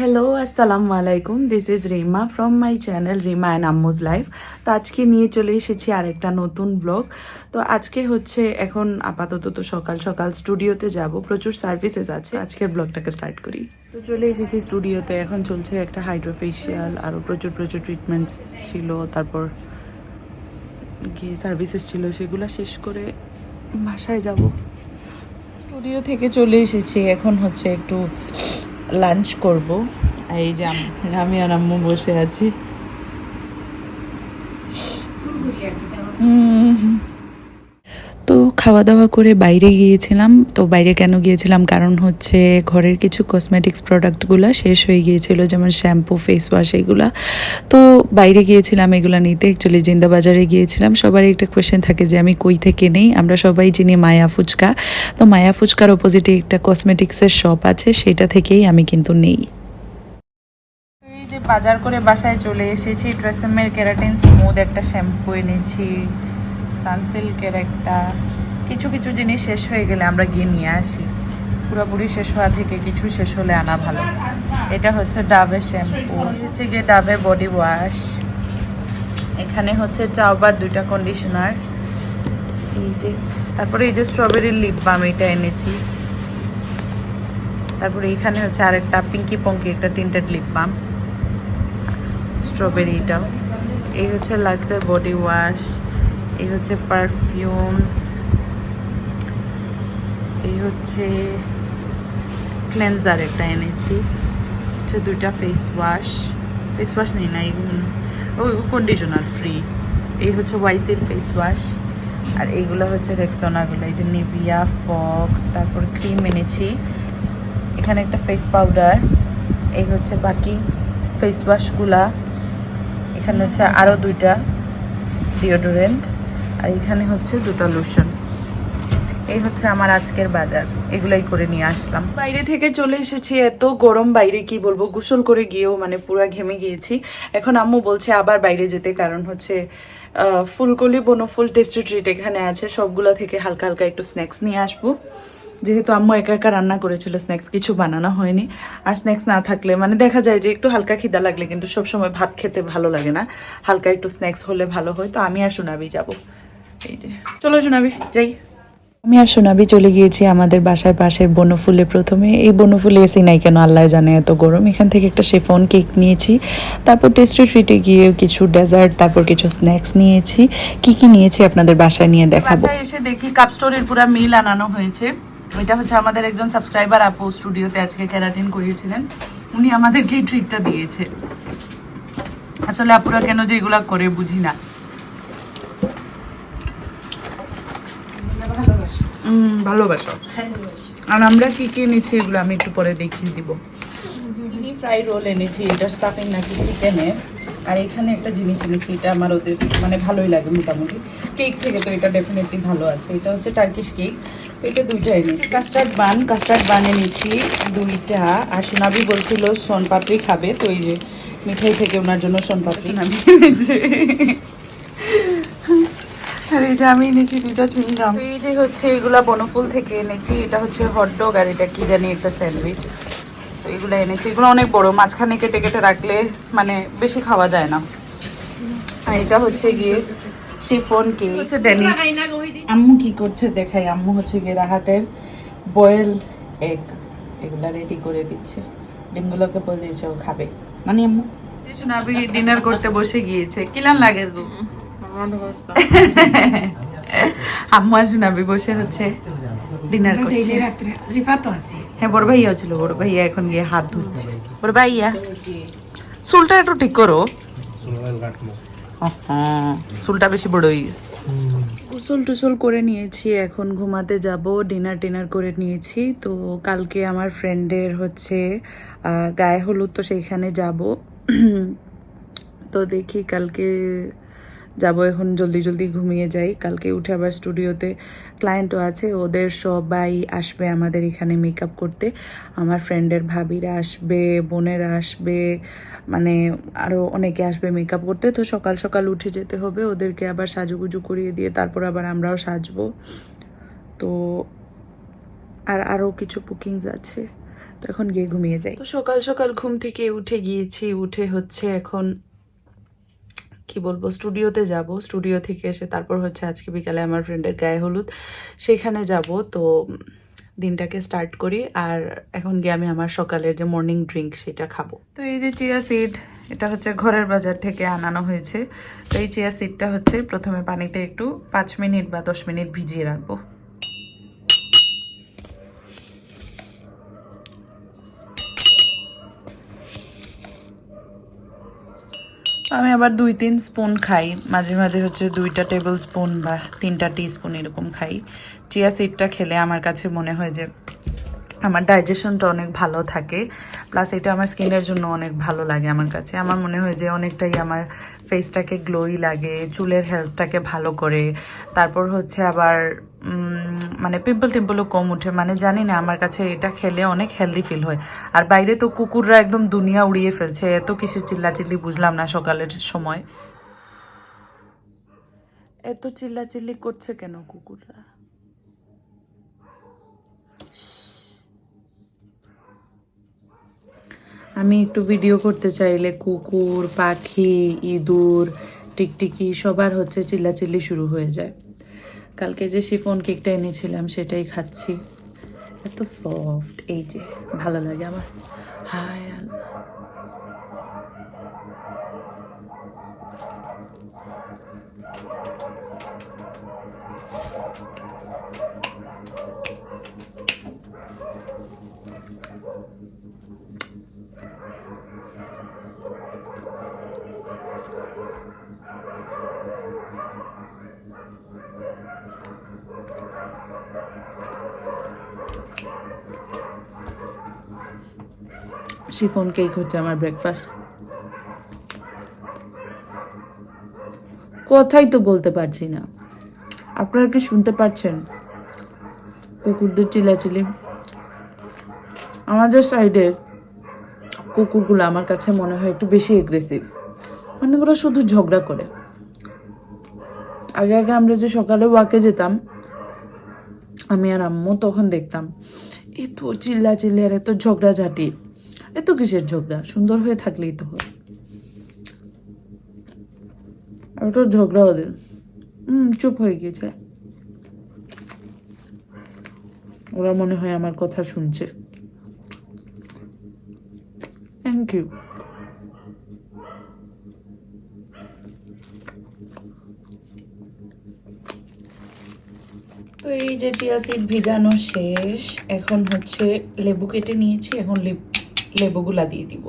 Hello আসসালামু আলাইকুম this is Rima from my channel Rima and Ammu's life তো আজকে নিয়ে চলে এসেছি আরেকটা নতুন ব্লগ তো আজকে হচ্ছে এখন আপাতত তো সকাল সকাল স্টুডিওতে যাব। প্রচুর সার্ভিসেস আছে। আজকের ব্লগটাকে স্টার্ট করি। তো চলে এসেছি স্টুডিওতে এখন চলছে একটা হাইড্রোফেশিয়াল আরও প্রচুর প্রচুর ট্রিটমেন্টস ছিল। তারপর কি সার্ভিসেস ছিল সেগুলো শেষ করে বাসায় যাব। স্টুডিও থেকে চলে এসেছি। এখন হচ্ছে একটু লাঞ্চ করব। এই যে আমি আর আম্মু বসে আছি। তো খাওয়া দাওয়া করে বাইরে গিয়েছিলাম। তো বাইরে কেন গিয়েছিলাম? কারণ হচ্ছে ঘরের কিছু কসমেটিক্স প্রোডাক্টগুলো শেষ হয়ে গিয়েছিল, যেমন শ্যাম্পু ফেস ওয়াশ এগুলা। তো বাইরে গিয়েছিলাম, এগুলো নিতে অ্যাকচুয়ালি জিন্দা বাজারে গিয়েছিলাম। সবার একটা কোয়েশ্চেন থাকে যে আমি কই থেকে নেই? আমরা সবাই চিনি মায়া ফুচকা। তো মায়া ফুচকার অপোজিটে একটা কসমেটিক্সের শপ আছে, সেটা থেকেই আমি কিন্তু নেই। বাজার করে বাসায় চলে এসেছি ট্রেসেমের কেরাটিন স্মুথ একটা শ্যাম্পু এনেছি সানসিল্কের একটা। কিছু কিছু জিনিস শেষ হয়ে গেলে আমরা গিয়ে নিয়ে আসি। পুরোপুরি শেষ হওয়া থেকে কিছু শেষ হলে আনা ভালো। এটা হচ্ছে ডাবের শ্যাম্পু। হচ্ছে গিয়ে ডাবের বডি ওয়াশ। এখানে হচ্ছে চাওবার দুইটা কন্ডিশনার এই যে, তারপরে এই যে স্ট্রবেরির লিপ বাম এটা এনেছি। তারপরে এখানে হচ্ছে আরেকটা পিঙ্কি পঙ্কি একটা টিন্টেড লিপ বাম স্ট্রবেরিটাও এই হচ্ছে লাক্সের বডি ওয়াশ। এই হচ্ছে পারফিউমস এই হচ্ছে ক্লেন্সার একটা এনেছি। হচ্ছে দুইটা ফেস ওয়াশ ফেস ওয়াশ নেই না এইগুলো ওই কন্ডিশনার ফ্রি এই হচ্ছে ওয়াইসির ফেস ওয়াশ আর এইগুলো হচ্ছে রেক্সোনাগুলো এই যে নিভিয়া ফগ তারপর ক্রিম এনেছি। এখানে একটা ফেস পাউডার এই হচ্ছে বাকি ফেস ওয়াশগুলা এখানে হচ্ছে আরও দুইটা ডিওডোরেন্ট আর এখানে হচ্ছে দুটো লোশন এই হচ্ছে আমার আজকের বাজার। এগুলাই করে নিয়ে আসলাম। বাইরে থেকে চলে এসেছি, এত গরম বাইরে কি বলব? গোসল করে গিয়েও মানে পুরো ঘেমে গিয়েছি। এখন আম্মু বলছে আবার বাইরে যেতে, কারণ হচ্ছে ফুলকলি বনফুল টেস্টি ট্রিট এখানে আছে। সবগুলা থেকে হালকা হালকা একটু স্ন্যাক্স নিয়ে আসব। যেহেতু আম্মু একা একা রান্না করেছিল, স্ন্যাক্স কিছু বানানো হয়নি। আর স্ন্যাক্স না থাকলে মানে দেখা যায় যে একটু হালকা খিদা লাগলে কিন্তু সবসময় ভাত খেতে ভালো লাগে না। হালকা একটু স্ন্যাক্স হলে ভালো হয়। তো আমি আর সোনাবি যাব। এই যে, চলো সোনাবি, যাই। আমি আর সোনাবি চলে গিয়েছি আমাদের বাসার পাশের বনফুলে প্রথমে। এই বনফুলে এসি নাই কেন? আল্লাহ জানে এত গরম। এখান থেকে একটা শেফন কেক নিয়েছি। তারপর টেস্টি ট্রিটে গিয়ে কিছু ডেজার্ট তারপর কিছু স্ন্যাক্স নিয়েছি। কি কি নিয়েছি আপনাদের বাসায় নিয়ে দেখাবো? এসে দেখি কাপ স্টোরের পুরো মিল আনানো হয়েছে। এটা হচ্ছে আমাদের একজন সাবস্ক্রাইবার আপু স্টুডিওতে আজকে ক্যারাটিন করিয়েছিলেন। উনি আমাদেরকে এই ট্রিটটা দিয়েছে। আসলে আপুরা কেন যে এগুলা করে বুঝি না। ভালোবাসো। আর আমরা কি কি এনেছি এগুলো আমি একটু পরে দেখিয়ে দিব। ফ্রাই রোল এনেছি এটা স্টাফিং নাকি চিকেনের আর এখানে একটা জিনিস এনেছি এটা আমার ওদের মানে ভালোই লাগে মোটামুটি। কেক থেকে তো এটা ডেফিনেটলি ভালো আছে। এটা হচ্ছে টার্কিশ কেক এটা দুইটা এনেছি। কাস্টার্ড বান কাস্টার্ড বান এনেছি দুইটা। আর সোনাবি বলছিল সোনপাপড়ি খাবে তো এই যে মিঠাই থেকে ওনার জন্য সোনপাপড়ি। আমি এনেছি। আর এই যে আমি এনেছি দুইটা চুইংগাম এই যে হচ্ছে এগুলা বনফুল থেকে এনেছি এটা হচ্ছে হটডগ আর এটা কি জানি একটা স্যান্ডউইচ তো এগুলো এনেছি এগুলো অনেক বড় মাঝখানে কেটে কেটে রাখলে মানে বেশি খাওয়া যায় না। আর এটা হচ্ছে গিয়ে শিফন কেক হচ্ছে ডেনিশ আম্মু কি করছে দেখাই আম্মু হচ্ছে গিয়ে রাহাতের বয়েলড এগ এগুলা রেডি করে দিচ্ছে। ডিমগুলোকে বলে দিয়েছে ও খাবে। মানে আম্মু? শোনাবি ডিনার করতে বসে গিয়েছে। কিলান লাগে গো? আম্মু আর শোনাবি বসে হচ্ছে ডিনার করছে। হ্যাঁ বড় ভাইয়াও ছিল বড় ভাইয়া এখন গিয়ে হাত ধুচ্ছে। বড় ভাইয়া চুলটা একটু ঠিক করো। হ্যাঁ চুলটা বেশি বড় হয়ে গেছে। গোসল টুসল করে নিয়েছি এখন ঘুমাতে যাব ডিনার টিনার করে নিয়েছি। তো কালকে আমার ফ্রেন্ডের হচ্ছে গায়ে হলুদ তো সেইখানে যাব। তো দেখি কালকে যাব এখন, জলদি জলদি ঘুমিয়ে যাই। কালকে উঠে আবার স্টুডিওতে ক্লায়েন্টও আছে, ওদের সবাই আসবে আমাদের এখানে মেকআপ করতে। আমার ফ্রেন্ডের ভাবিরা আসবে, বোনেরা আসবে মানে আরও অনেকে আসবে মেকআপ করতে। তো সকাল সকাল উঠে যেতে হবে, ওদেরকে আবার সাজুগুজু করিয়ে দিয়ে তারপর আবার আমরাও সাজবো। তো আর আরও কিছু বুকিংস আছে। তো এখন গিয়ে ঘুমিয়ে যাই। তো সকাল সকাল ঘুম থেকে উঠে গিয়েছি, উঠে হচ্ছে এখন কি বলব, স্টুডিওতে যাব। স্টুডিও থেকে এসে তারপর হচ্ছে আজকে বিকালে আমার ফ্রেন্ডের গায়ে হলুদ। সেখানে যাব, তো দিনটাকে স্টার্ট করি। আর এখন গিয়ে আমি আমার সকালের যে মর্নিং ড্রিঙ্ক সেটা খাব। তো এই যে চিয়া সিড এটা হচ্ছে ঘরের বাজার থেকে আনানো হয়েছে। তো এই চিয়া সিডটা হচ্ছে প্রথমে পানিতে একটু পাঁচ মিনিট বা দশ মিনিট ভিজিয়ে রাখব। আমি আবার দুই, তিন স্পুন খাই। মাঝে মাঝে হচ্ছে দুইটা টেবিল স্পুন বা তিনটা টি স্পুন এরকম খাই। চিয়া সিডটা খেলে আমার কাছে মনে হয় যে আমার ডাইজেশনটা অনেক ভালো থাকে প্লাস এটা আমার স্কিনের জন্য অনেক ভালো লাগে আমার কাছে। আমার মনে হয় যে অনেকটাই আমার ফেসটাকে গ্লোই লাগে, চুলের হেলথটাকে ভালো করে। তারপর হচ্ছে আবার মানে পিম্পল টিম্পলও কম উঠে। মানে জানি না, আমার কাছে এটা খেলে অনেক হেলদি ফিল হয়। আর বাইরে তো কুকুররা একদম দুনিয়া উড়িয়ে ফেলছে। এত কিসের চিল্লাচিল্লি বুঝলাম না সকালের সময়। এত চিল্লাচিল্লি করছে কেন কুকুররা? আমি একটু ভিডিও করতে চাইলে কুকুর, পাখি, ইঁদুর, টিকটিকি, সবার হচ্ছে চিল্লাচিল্লি শুরু হয়ে যায়। কালকে যে শিফন কেকটা এনেছিলাম সেটাই খাচ্ছি। এত সফট এই যে, ভালো লাগে আমার। হায় আল্লাহ। শিফন কেক হচ্ছে আমার ব্রেকফাস্ট কথাই তো বলতে পারছি না। আপনারা কি শুনতে পাচ্ছেন? কুকুরদের চিলাচিলি আমাদের সাইডের কুকুরগুলো আমার কাছে মনে হয় একটু বেশি এগ্রেসিভ মানে ওরা শুধু ঝগড়া করে। আগে আগে আমরা যে সকালে ওয়াকে যেতাম, আমি আর আম্মু তখন দেখতাম, এত চিল্লা চিল্লি আর এত ঝগড়াঝাটি। এত কিসের ঝগড়া? সুন্দর হয়ে থাকলেই তো হয়। তো ঝগড়া ওদের। হুম চুপ হয়ে গিয়েছে। ওরা মনে হয় আমার কথা শুনছে। থ্যাংক ইউ তো এই যে চিয়া সিড ভিজানো শেষ, এখন হচ্ছে লেবু কেটে নিয়েছি, এখন লেবুগুলা দিয়ে দিব।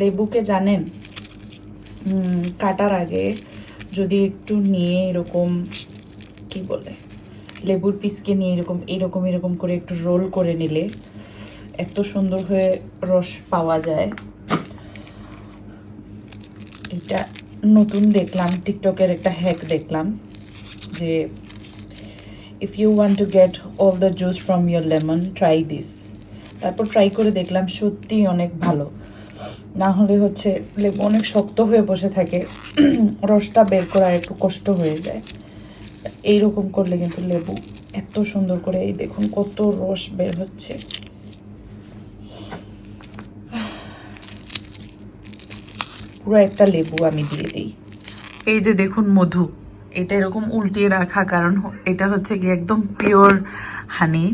লেবুকে জানেন? কাটার আগে যদি একটু নিয়ে এরকম, কি বলে, লেবুর পিসকে নিয়ে এরকম এরকম এরকম করে একটু রোল করে নিলে এত সুন্দর হয়ে রস পাওয়া যায়। এটা নতুন দেখলাম টিকটকের একটা হ্যাক দেখলাম যে if you want to get all the juice from your lemon try this তারপর ট্রাই করে দেখলাম সত্যিই অনেক ভালো। না হলে হচ্ছে লেবু অনেক শক্ত হয়ে বসে থাকে, রসটা বের করা একটু কষ্ট হয়ে যায়। এইরকম করলে কিন্তু লেবু এত সুন্দর করে, এই দেখুন কত রস বের হচ্ছে। পুরো একটা লেবু আমি দিয়ে দিই। এই যে দেখুন মধু এটা এরকম উল্টিয়ে রাখা কারণ এটা হচ্ছে কি একদম পিওর হানি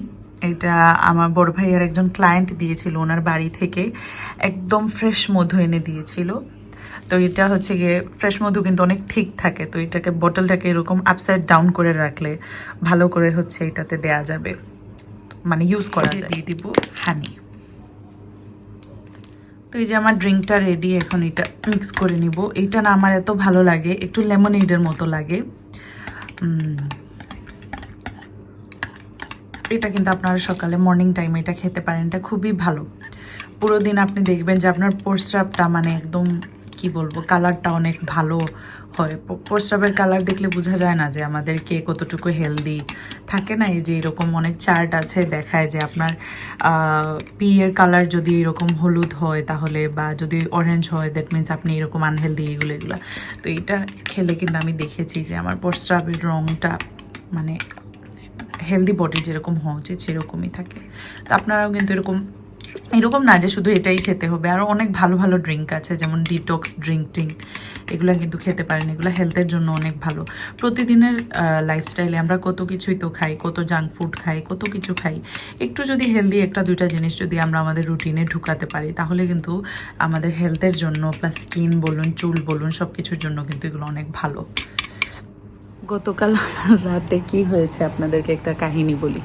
এটা আমার বড় ভাইয়ের একজন ক্লায়েন্ট দিয়েছিল ওনার বাড়ি থেকে একদম ফ্রেশ মধু এনে দিয়েছিল। তো এটা হচ্ছে গিয়ে ফ্রেশ মধু কিন্তু অনেক ঠিক থাকে তো এটাকে বোতলটাকে এরকম আপসাইড ডাউন করে রাখলে ভালো করে হচ্ছে এটাতে দেয়া যাবে। মানে ইউজ করা যায়। দিয়ে দিব হানি তো এই যে আমার ড্রিঙ্কটা রেডি এখন এটা মিক্স করে নিব। এইটা না আমার এত ভালো লাগে, একটু লেমনেডের মতো লাগে। এটা কিন্তু আপনারা সকালে মর্নিং টাইমে এটা খেতে পারেন, এটা খুবই ভালো। পুরো দিন আপনি দেখবেন যে আপনার প্রস্রাবটা মানে একদম, কি বলব কালারটা অনেক ভালো হয়। প্রস্রাবের কালার দেখলে বোঝা যায় না যে আমাদের কে কতটুকু হেলদি থাকে না এই যে এরকম অনেক চার্ট আছে, দেখায় যে আপনার পি এর কালার যদি এরকম হলুদ হয় তাহলে বা যদি অরেঞ্জ হয় দ্যাট মিন্স আপনি এরকম আনহেলদি এগুলো এগুলো। তো এটা খেলে কিন্তু আমি দেখেছি যে আমার প্রস্রাবের রঙটা মানে হেলদি বডি যেরকম হওয়া উচিত সেরকমই থাকে। তো আপনারাও কিন্তু এরকম এরকম না যে শুধু এটাই খেতে হবে। আরও অনেক ভালো ভালো ড্রিঙ্ক আছে, যেমন ডিটক্স ড্রিঙ্ক ট্রিঙ্ক এগুলো কিন্তু খেতে পারেন, এগুলো হেলথের জন্য অনেক ভালো। প্রতিদিনের লাইফস্টাইলে আমরা কত কিছুই তো খাই, কত জাঙ্ক ফুড খাই, কত কিছু খাই। একটু যদি হেলদি একটা দুইটা জিনিস যদি আমরা আমাদের রুটিনে ঢুকাতে পারি, তাহলে কিন্তু আমাদের হেলথের জন্য প্লাস স্কিন বলুন, চুল বলুন সব কিছুর জন্য কিন্তু এগুলো অনেক ভালো। গতকাল রাতে কি হয়েছে আপনাদেরকে একটা কাহিনী বলি।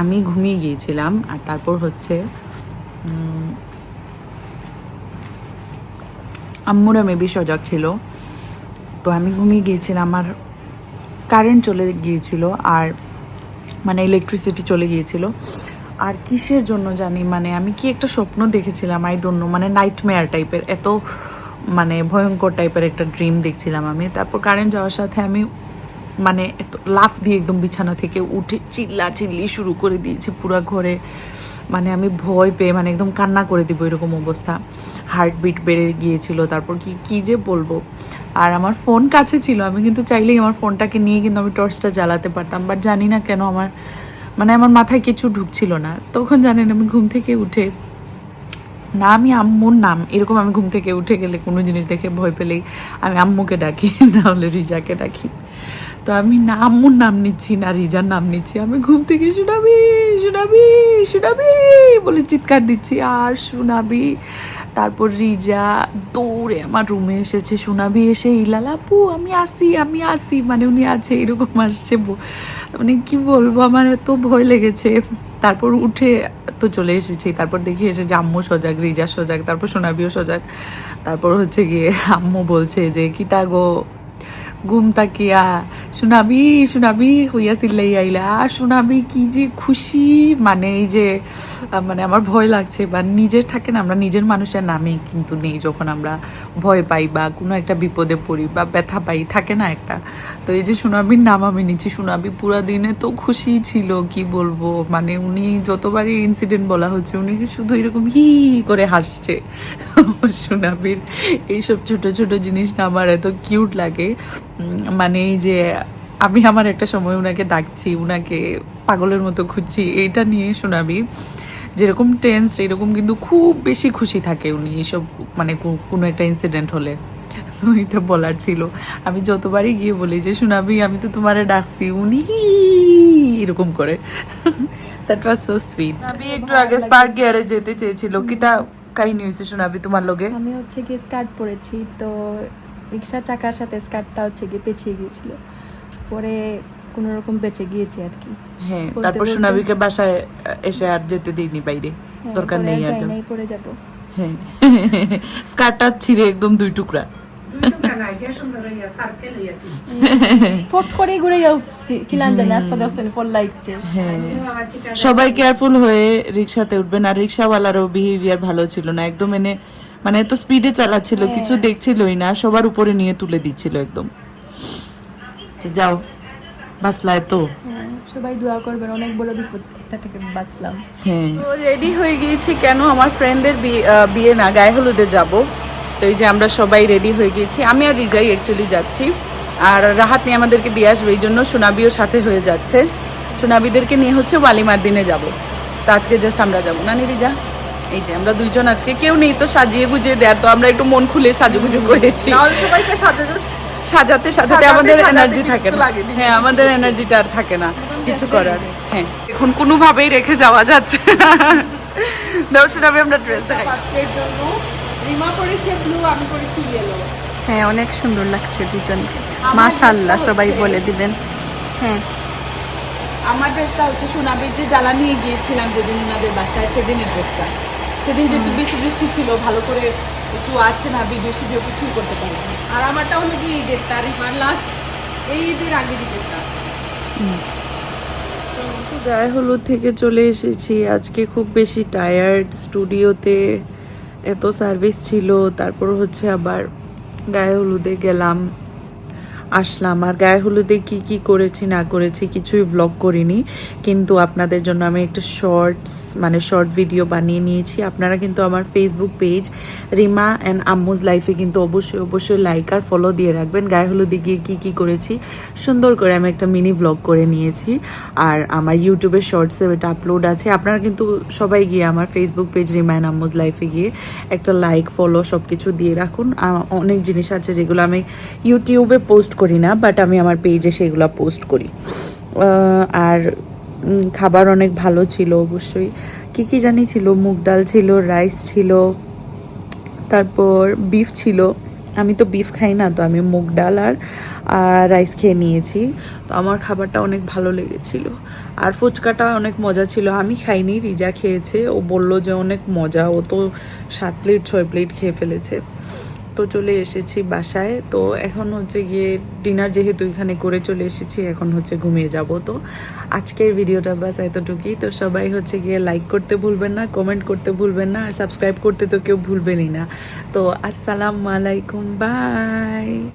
আমি ঘুমিয়ে গিয়েছিলাম আর তারপর হচ্ছে আম্মুরা মেবি সজাগ ছিল। তো আমি ঘুমিয়ে গিয়েছিলাম আমার কারেন্ট চলে গিয়েছিল, আর মানে ইলেকট্রিসিটি চলে গিয়েছিল। আর কিসের জন্য জানি মানে আমি কি একটা স্বপ্ন দেখেছিলাম আই ডোন্ট নো মানে নাইটমেয়ার টাইপের এত মানে ভয়ঙ্কর টাইপের একটা ড্রিম দেখছিলাম আমি। তারপর কারেন্ট যাওয়ার সাথে আমি মানে এত লাফ দিয়ে একদম বিছানা থেকে উঠে চিল্লা চিল্লি শুরু করে দিয়েছি পুরো ঘরে। মানে আমি ভয় পেয়ে মানে একদম কান্না করে দিব এরকম অবস্থা। হার্টবিট বেড়ে গিয়েছিল, তারপর কি কি যে বলব? আর আমার ফোন কাছে ছিল, আমি কিন্তু চাইলেই আমার ফোনটাকে নিয়ে কিন্তু আমি টর্চটা জ্বালাতে পারতাম বাট জানি না কেন আমার মানে আমার মাথায় কিছু ঢুকছিল না। তখন জানেন আমি ঘুম থেকে উঠে না আমি আম্মুর নাম। এরকম আমি ঘুম থেকে উঠে গেলে কোনো জিনিস দেখে ভয় পেলেই আমি আম্মুকে ডাকি, না হলে রিজাকে ডাকি। তো আমি না, আম্মুর নাম নিচ্ছি না, রিজার নাম নিচ্ছি। আমি ঘুম থেকে শুনাবি শুনাবি শুনাবি বলে চিৎকার দিচ্ছি। আর শুনাবি তারপর রিজা দৌড়ে আমার রুমে এসেছে। শুনাবি এসে, ইলালাপু, আমি আসি আমি আসি। মানে উনি আছে, এরকম আসছে। মানে কি বলব, আমার এত ভয় লেগেছে। তারপর উঠে তো চলে এসেছি। তারপর দেখি এসে যে আম্মু সজাগ, রিজা সজাগ, তারপর সোনাবিও সজাগ। তারপর হচ্ছে গিয়ে আম্মু বলছে যে কিতা গো ঘুম তাকিয়া শোনাবি শোনাবি হইয়া আইলা। আর শোনাবি কি যে খুশি মানে এই যে মানে আমার ভয় লাগছে। বা নিজের থাকে না, আমরা নিজের মানুষের নামে কিন্তু নেই যখন আমরা ভয় পাই বা কোনো একটা বিপদে পড়ি বা ব্যথা পাই, থাকে না একটা। তো এই যে সোনাবির নাম আমি নিচ্ছি সোনাবি পুরা দিনে তো খুশি ছিল, কি বলব? মানে উনি যতবারই ইনসিডেন্ট বলা হচ্ছে, উনি শুধু এরকম হি করে হাসছে। সোনাবির এইসব ছোট ছোট জিনিস না, আমার এত কিউট লাগে। মানে এই যে আমি আমার একটা সময় উনাকে ডাকছি উনাকে পাগলের মতো খুঁজছি এইটা নিয়ে শোনাবি। যেরকম টেন্স এরকম কিন্তু খুব বেশি খুশি থাকে উনি এইসব মানে কোনো একটা ইনসিডেন্ট হলে। তো এটা বলার ছিল। আমি যতবারই গিয়ে বলি যে শোনাবি আমি তো তোমারে ডাকছি। উনি এরকম করে। দ্যাট ওয়াজ সো সুইট আমি একটু আগে স্পার্ক গিয়ারে যেতে চেয়েছিল। কিতা কাহিনী হয়েছে শোনাবি তোমার লগে? আমি হচ্ছে গিয়ে স্কার্ট পরেছি তো রিক্সা চাকার সাথে স্কার্টটা হচ্ছে গিয়ে পেঁচিয়ে গিয়েছিল। পরে কোনো রকম বেঁচে গিয়েছি আর কি। হ্যাঁ তারপর সোনাবিকে বাসায় এসে আর যেতে দিইনি বাইরে। হ্যাঁ, দরকার নেই আর যাই পরে যাব। হ্যাঁ স্কার্টটা ছিঁড়ে একদম দুই টুকরা। ফট করে ঘুরে যাচ্ছি। কি লান জানি আস্তে আস্তে ফল লাগছে। হ্যাঁ সবাই কেয়ারফুল হয়ে রিক্সাতে উঠবেন। আর রিক্সাওয়ালারও বিহেভিয়ার ভালো ছিল না। একদম এনে মানে এত স্পিডে চালাচ্ছিল কিছু দেখছিলই না সবার উপরে নিয়ে তুলে দিচ্ছিল একদম। তো যাও বাসলায় তো। হ্যাঁ, সবাই দোয়া করবেন অনেক বড় বিপদ থেকে বাঁচলাম। হ্যাঁ। রেডি হয়ে গিয়েছি কেন আমার ফ্রেন্ডের বিয়ে না গায়ে হলুদে যাব। তো এই যে আমরা সবাই রেডি হয়ে গিয়েছি আমি আর রিজাই অ্যাকচুয়ালি যাচ্ছি। আর রাহাত নিয়ে আমাদেরকে দিয়ে আসবে এই জন্য সোনাবিও সাথে হয়ে যাচ্ছে। সোনাবিদেরকে নিয়ে হচ্ছে ওয়ালিমার দিনে যাব। তো আজকে জাস্ট আমরা যাব। না নি রিজা? এই যে আমরা দুইজন আজকে কেউ নেই তো সাজিয়ে গুজিয়ে দেয়ার তো আমরা একটু মন খুলে সাজুগুজু করেছি। সবাইকে সাজাতে সাজাতে আমাদের এনার্জি থাকে না। হ্যাঁ আমাদের এনার্জিটা আর থাকে না কিছু করার। হ্যাঁ এখন কোনোভাবেই রেখে যাওয়া যাচ্ছে দর্শন আমি আমরা ড্রেস দেখাই। রিমা করেছে ব্লু আমি করেছি ইয়েলো হ্যাঁ অনেক সুন্দর লাগছে দুজনকে। মাশাআল্লাহ সবাই বলে দিবেন। হ্যাঁ। আমার ড্রেসটা হচ্ছে সোনাবির যে জ্বালা নিয়ে গিয়েছিলাম যেদিন ওনাদের বাসায় সেদিনের ড্রেসটা সেদিন যেহেতু বেশি বৃষ্টি ছিল ভালো করে একটু আছে না ভিডিও সিডিও কিছুই করতে পারি আর আমারটা হলো কি ঈদেরটা রিমার লাস্ট এই ঈদের আগে ঈদেরটা গায়ে হলুদ থেকে চলে এসেছি। আজকে খুব বেশি টায়ার্ড স্টুডিওতে এত সার্ভিস ছিল তারপর হচ্ছে আবার গায়ে হলুদে গেলাম। আসলাম। আর গায়ে হলুদে কি কি করেছি, না করেছি কিছুই ব্লগ করিনি। কিন্তু আপনাদের জন্য আমি একটা শর্টস মানে শর্ট ভিডিও বানিয়ে নিয়েছি। আপনারা কিন্তু আমার Facebook page Rima and Ammu's লাইফে কিন্তু অবশ্যই অবশ্যই লাইক আর ফলো দিয়ে রাখবেন। গায়ে হলুদে গিয়ে কি কি করেছি, সুন্দর করে আমি একটা মিনি ব্লগ করে নিয়েছি। আর আমার ইউটিউবে শর্টসে এটা আপলোড আছে। আপনারা কিন্তু সবাই গিয়ে আমার Facebook page Rima and Ammu's লাইফে গিয়ে একটা লাইক ফলো সব কিছু দিয়ে রাখুন। অনেক জিনিস আছে যেগুলো আমি ইউটিউবে পোস্ট করি না বাট আমি আমার পেজে সেগুলো পোস্ট করি। আর খাবার অনেক ভালো ছিল অবশ্যই। কি কি জানি ছিল? মুগ ডাল ছিল রাইস ছিল, তারপর বিফ ছিল। আমি তো বিফ খাই না, তো আমি মুগ ডাল আর রাইস খেয়ে নিয়েছি। তো আমার খাবারটা অনেক ভালো লেগেছিল। আর ফুচকাটা অনেক মজা ছিল। আমি খাইনি, রিজা খেয়েছে। ও বলল যে অনেক মজা। ও তো সাত প্লেট ছয় প্লেট খেয়ে ফেলেছে। তো চলে এসেছি বাসায়। তো এখন হচ্ছে গিয়ে ডিনার যেহেতু এখানে করে চলে এসেছি, এখন হচ্ছে ঘুমিয়ে যাব। তো আজকের ভিডিওটা বাস এতটুকুই। তো সবাই হচ্ছে গিয়ে লাইক করতে ভুলবেন না কমেন্ট করতে ভুলবেন না, আর সাবস্ক্রাইব করতে তো কেউ ভুলবেনই না। তো আসসালামু আলাইকুম বাই